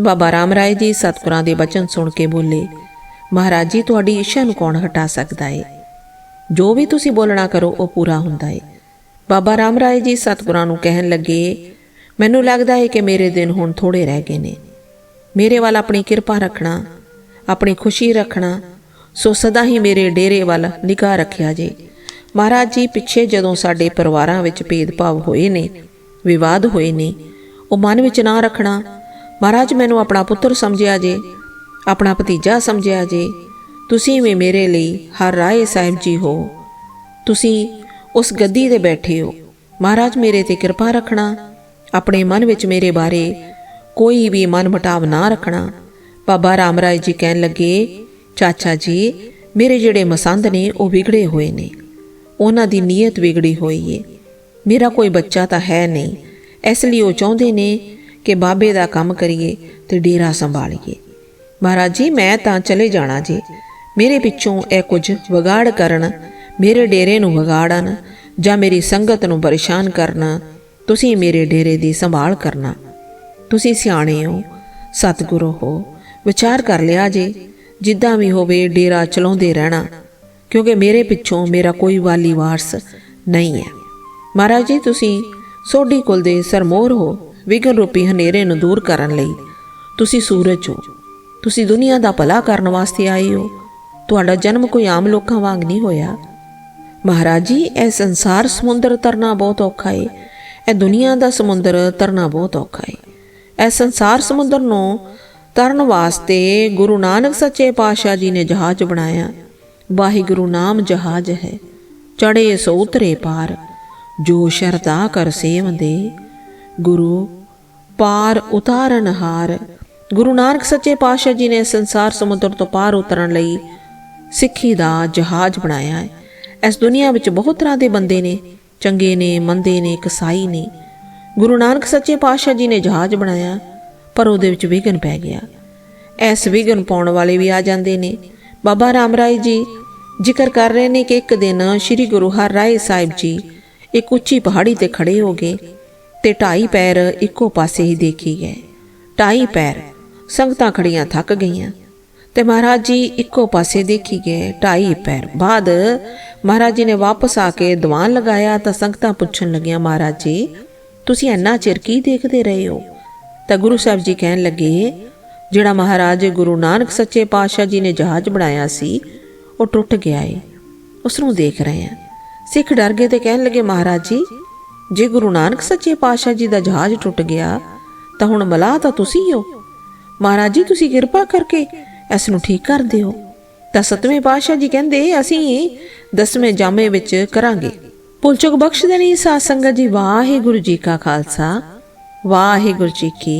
ਬਾਬਾ ਰਾਮ ਰਾਏ ਜੀ ਸਤਿਗੁਰਾਂ ਦੇ ਬਚਨ ਸੁਣ ਕੇ ਬੋਲੇ, ਮਹਾਰਾਜ ਜੀ, ਤੁਹਾਡੀ ਇੱਛਾ ਨੂੰ ਕੌਣ ਹਟਾ ਸਕਦਾ ਏ? ਜੋ ਵੀ ਤੁਸੀਂ ਬੋਲਣਾ ਕਰੋ, ਉਹ ਪੂਰਾ ਹੁੰਦਾ ਏ। ਬਾਬਾ ਰਾਮ ਰਾਏ ਜੀ ਸਤਿਗੁਰਾਂ ਨੂੰ ਕਹਿਣ ਲੱਗੇ, ਮੈਨੂੰ ਲੱਗਦਾ ਏ ਕਿ ਮੇਰੇ ਦਿਨ ਹੁਣ ਥੋੜੇ ਰਹਿ ਗਏ ਨੇ। ਮੇਰੇ ਵੱਲ ਆਪਣੀ ਕਿਰਪਾ ਰੱਖਣਾ, ਆਪਣੀ ਖੁਸ਼ੀ ਰੱਖਣਾ, ਸੋ ਸਦਾ ਹੀ ਮੇਰੇ ਡੇਰੇ ਵੱਲ ਨਿਗਾਹ ਰੱਖਿਆ ਜੇ। ਮਹਾਰਾਜ ਜੀ, ਪਿੱਛੇ ਜਦੋਂ ਸਾਡੇ ਪਰਿਵਾਰਾਂ ਵਿੱਚ ਭੇਦਭਾਵ ਹੋਏ ਨੇ, ਵਿਵਾਦ ਹੋਏ ਨੇ, ਉਹ ਮਨ ਵਿੱਚ ਨਾ ਰੱਖਣਾ ਮਹਾਰਾਜ, ਮੈਨੂੰ ਆਪਣਾ ਪੁੱਤਰ ਸਮਝਿਆ ਜੇ, ਆਪਣਾ ਭਤੀਜਾ ਸਮਝਿਆ ਜੇ, ਤੁਸੀਂ ਵੀ ਮੇਰੇ ਲਈ ਹਰ ਰਾਏ ਸਾਹਿਬ ਜੀ ਹੋ। ਤੁਸੀਂ ਉਸ ਗੱਦੀ ਤੇ ਬੈਠੇ ਹੋ। ਮਹਾਰਾਜ, ਮੇਰੇ ਤੇ ਕਿਰਪਾ ਰੱਖਣਾ, ਆਪਣੇ ਮਨ ਵਿੱਚ ਮੇਰੇ ਬਾਰੇ ਕੋਈ ਵੀ ਮਨ ਮਟਾਵ ਨਾ ਰੱਖਣਾ। ਬਾਬਾ ਰਾਮ ਰਾਏ ਜੀ ਕਹਿਣ ਲੱਗੇ, ਚਾਚਾ ਜੀ, ਮੇਰੇ ਜਿਹੜੇ ਮਸੰਦ ਨੇ, ਉਹ ਵਿਗੜੇ ਹੋਏ ਨੇ। ਉਹਨਾਂ ਦੀ ਨੀਅਤ ਵਿਗੜੀ ਹੋਈ ਏ। ਮੇਰਾ ਕੋਈ ਬੱਚਾ ਤਾਂ ਹੈ ਨਹੀਂ। ਇਸ ਲਈ ਉਹ ਚਾਹੁੰਦੇ ਨੇ ਕਿ ਬਾਬੇ ਦਾ ਕੰਮ ਕਰੀਏ ਤੇ ਡੇਰਾ ਸੰਭਾਲੀਏ। ਮਹਾਰਾਜ ਜੀ, ਮੈਂ ਤਾਂ ਚਲੇ ਜਾਣਾ ਜੀ। ਮੇਰੇ ਪਿੱਛੋਂ ਇਹ ਕੁਝ ਵਿਗਾੜ ਕਰਨ, ਮੇਰੇ ਡੇਰੇ ਨੂੰ ਵਿਗਾੜਨ ਜਾਂ ਮੇਰੀ ਸੰਗਤ ਨੂੰ ਪਰੇਸ਼ਾਨ ਕਰਨ, ਤੁਸੀਂ ਮੇਰੇ ਡੇਰੇ ਦੀ ਸੰਭਾਲ ਕਰਨਾ। ਤੁਸੀਂ ਸਿਆਣੇ ਹੋ, ਸਤਿਗੁਰੂ ਹੋ, ਵਿਚਾਰ ਕਰ ਲਿਆ ਜੇ, ਜਿੱਦਾਂ ਵੀ ਹੋਵੇ ਡੇਰਾ ਚਲਾਉਂਦੇ ਰਹਿਣਾ, ਕਿਉਂਕਿ ਮੇਰੇ ਪਿੱਛੋਂ ਮੇਰਾ ਕੋਈ ਵਾਲੀ ਵਾਰਸ ਨਹੀਂ ਹੈ। ਮਹਾਰਾਜ ਜੀ, ਤੁਸੀਂ ਸੋਢੀ ਕੁਲ ਦੇ ਸਰਮੋਰ ਹੋ ਵਿਗਨ ਰੂਪੀ ਹਨੇਰੇ ਨੂੰ ਦੂਰ ਕਰਨ ਲਈ। ਤੁਸੀਂ ਸੂਰਜ ਹੋ। ਤੁਸੀਂ ਦੁਨੀਆ ਦਾ ਭਲਾ ਕਰਨ ਵਾਸਤੇ ਆਏ ਹੋ। ਤੁਹਾਡਾ ਜਨਮ ਕੋਈ ਆਮ ਲੋਕਾਂ ਵਾਂਗ ਨਹੀਂ ਹੋਇਆ। ਮਹਾਰਾਜ ਜੀ, ਇਹ ਸੰਸਾਰ ਸਮੁੰਦਰ ਤਰਨਾ ਬਹੁਤ ਔਖਾ ਏ। ਇਹ ਦੁਨੀਆ ਦਾ ਸਮੁੰਦਰ ਤਰਨਾ ਬਹੁਤ ਔਖਾ ਏ। ਇਹ ਸੰਸਾਰ ਸਮੁੰਦਰ ਨੂੰ ਤਰਨ ਵਾਸਤੇ ਗੁਰੂ ਨਾਨਕ ਸੱਚੇ ਪਾਤਸ਼ਾਹ ਜੀ ਨੇ ਜਹਾਜ਼ ਬਣਾਇਆ। ਵਾਹਿਗੁਰੂ ਨਾਮ ਜਹਾਜ਼ ਹੈ। ਚੜੇ ਸੋ ਉਤਰੇ ਪਾਰ। ਜੋ ਸ਼ਰਦਾ ਕਰ ਸੇਵੰਦੇ ਗੁਰੂ, ਪਾਰ ਉਤਾਰਨ ਹਾਰ। ਗੁਰੂ ਨਾਨਕ ਸੱਚੇ ਪਾਤਸ਼ਾਹ ਜੀ ਨੇ ਸੰਸਾਰ ਸਮੁੰਦਰ ਤੋਂ ਪਾਰ ਉਤਰਨ ਲਈ ਸਿੱਖੀ ਦਾ ਜਹਾਜ਼ ਬਣਾਇਆ ਹੈ। ਇਸ ਦੁਨੀਆ ਵਿੱਚ ਬਹੁਤ ਤਰ੍ਹਾਂ ਦੇ ਬੰਦੇ ਨੇ, ਚੰਗੇ ਨੇ, ਮੰਦੇ ਨੇ, ਕਸਾਈ ਨੇ। ਗੁਰੂ ਨਾਨਕ ਸੱਚੇ ਪਾਤਸ਼ਾਹ ਜੀ ਨੇ ਜਹਾਜ਼ ਬਣਾਇਆ, ਪਰ ਉਹਦੇ ਵਿੱਚ ਵਿਘਨ ਪੈ ਗਿਆ। ਐਸ ਵਿਘਨ ਪਾਉਣ ਵਾਲੇ ਵੀ ਆ ਜਾਂਦੇ ਨੇ। ਬਾਬਾ ਰਾਮ ਰਾਏ ਜੀ ਜ਼ਿਕਰ ਕਰ ਰਹੇ ਨੇ ਕਿ ਇੱਕ ਦਿਨ ਸ੍ਰੀ ਗੁਰੂ ਹਰ ਰਾਏ ਸਾਹਿਬ ਜੀ ਇੱਕ ਉੱਚੀ ਪਹਾੜੀ ਤੇ ਖੜੇ ਹੋ ਗਏ। ਤੇ ਢਾਈ ਪੈਰ ਇੱਕੋ ਪਾਸੇ ਹੀ ਦੇਖੀ ਗਏ। ਢਾਈ ਪੈਰ ਸੰਗਤਾਂ ਖੜੀਆਂ ਥੱਕ ਗਈਆਂ ਤੇ ਮਹਾਰਾਜ ਜੀ ਇੱਕੋ ਪਾਸੇ ਦੇਖੀ ਗਏ ਢਾਈ ਪੈਰ। ਬਾਅਦ ਮਹਾਰਾਜ ਜੀ ਨੇ ਵਾਪਸ ਆ ਕੇ ਦੀਵਾਨ ਲਗਾਇਆ ਤਾਂ ਸੰਗਤਾਂ ਪੁੱਛਣ ਲੱਗੀਆਂ, ਮਹਾਰਾਜ ਜੀ, ਤੁਸੀਂ ਇੰਨਾ ਚਿਰ ਕੀ ਦੇਖਦੇ ਰਹੇ ਹੋ? ਤਾਂ ਗੁਰੂ ਸਾਹਿਬ ਜੀ ਕਹਿਣ ਲੱਗੇ, ਜਿਹੜਾ ਮਹਾਰਾਜ ਗੁਰੂ ਨਾਨਕ ਸੱਚੇ ਪਾਤਸ਼ਾਹ ਜੀ ਨੇ ਜਹਾਜ਼ ਬਣਾਇਆ ਸੀ, ਉਹ ਟੁੱਟ ਗਿਆ ਏ। ਉਸ ਨੂੰ ਦੇਖ ਰਹੇ ਆ ਸਿੱਖ ਡਰ ਗਏ ਤੇ ਕਹਿਣ ਲੱਗੇ, ਮਹਾਰਾਜ ਜੀ ਜੇ ਗੁਰੂ ਨਾਨਕ ਸੱਚੇ ਪਾਤਸ਼ਾਹ ਜੀ ਦਾ ਜਹਾਜ਼ ਟੁੱਟ ਗਿਆ, ਤਾਂ ਹੁਣ ਮਲਾਹ ਤਾਂ ਤੁਸੀਂ ਹੋ ਮਹਾਰਾਜ ਜੀ, ਤੁਸੀਂ ਕਿਰਪਾ ਕਰਕੇ ਇਸ ਨੂੰ ਠੀਕ ਕਰ ਦਿਓ। ਤਾਂ ਸਤਵੇਂ ਪਾਤਸ਼ਾਹ ਜੀ ਕਹਿੰਦੇ, ਅਸੀਂ ਦਸਵੇਂ ਜਾਮੇ ਵਿੱਚ ਕਰਾਂਗੇ। ਭੁੱਲ ਬਖਸ਼ ਦੇਣੀ ਸਾਧ ਸੰਗਤ ਜੀ, ਵਾਹਿਗੁਰੂ ਜੀ ਕਾ ਖਾਲਸਾ, ਵਾਹਿਗੁਰੂ ਜੀ ਕੀ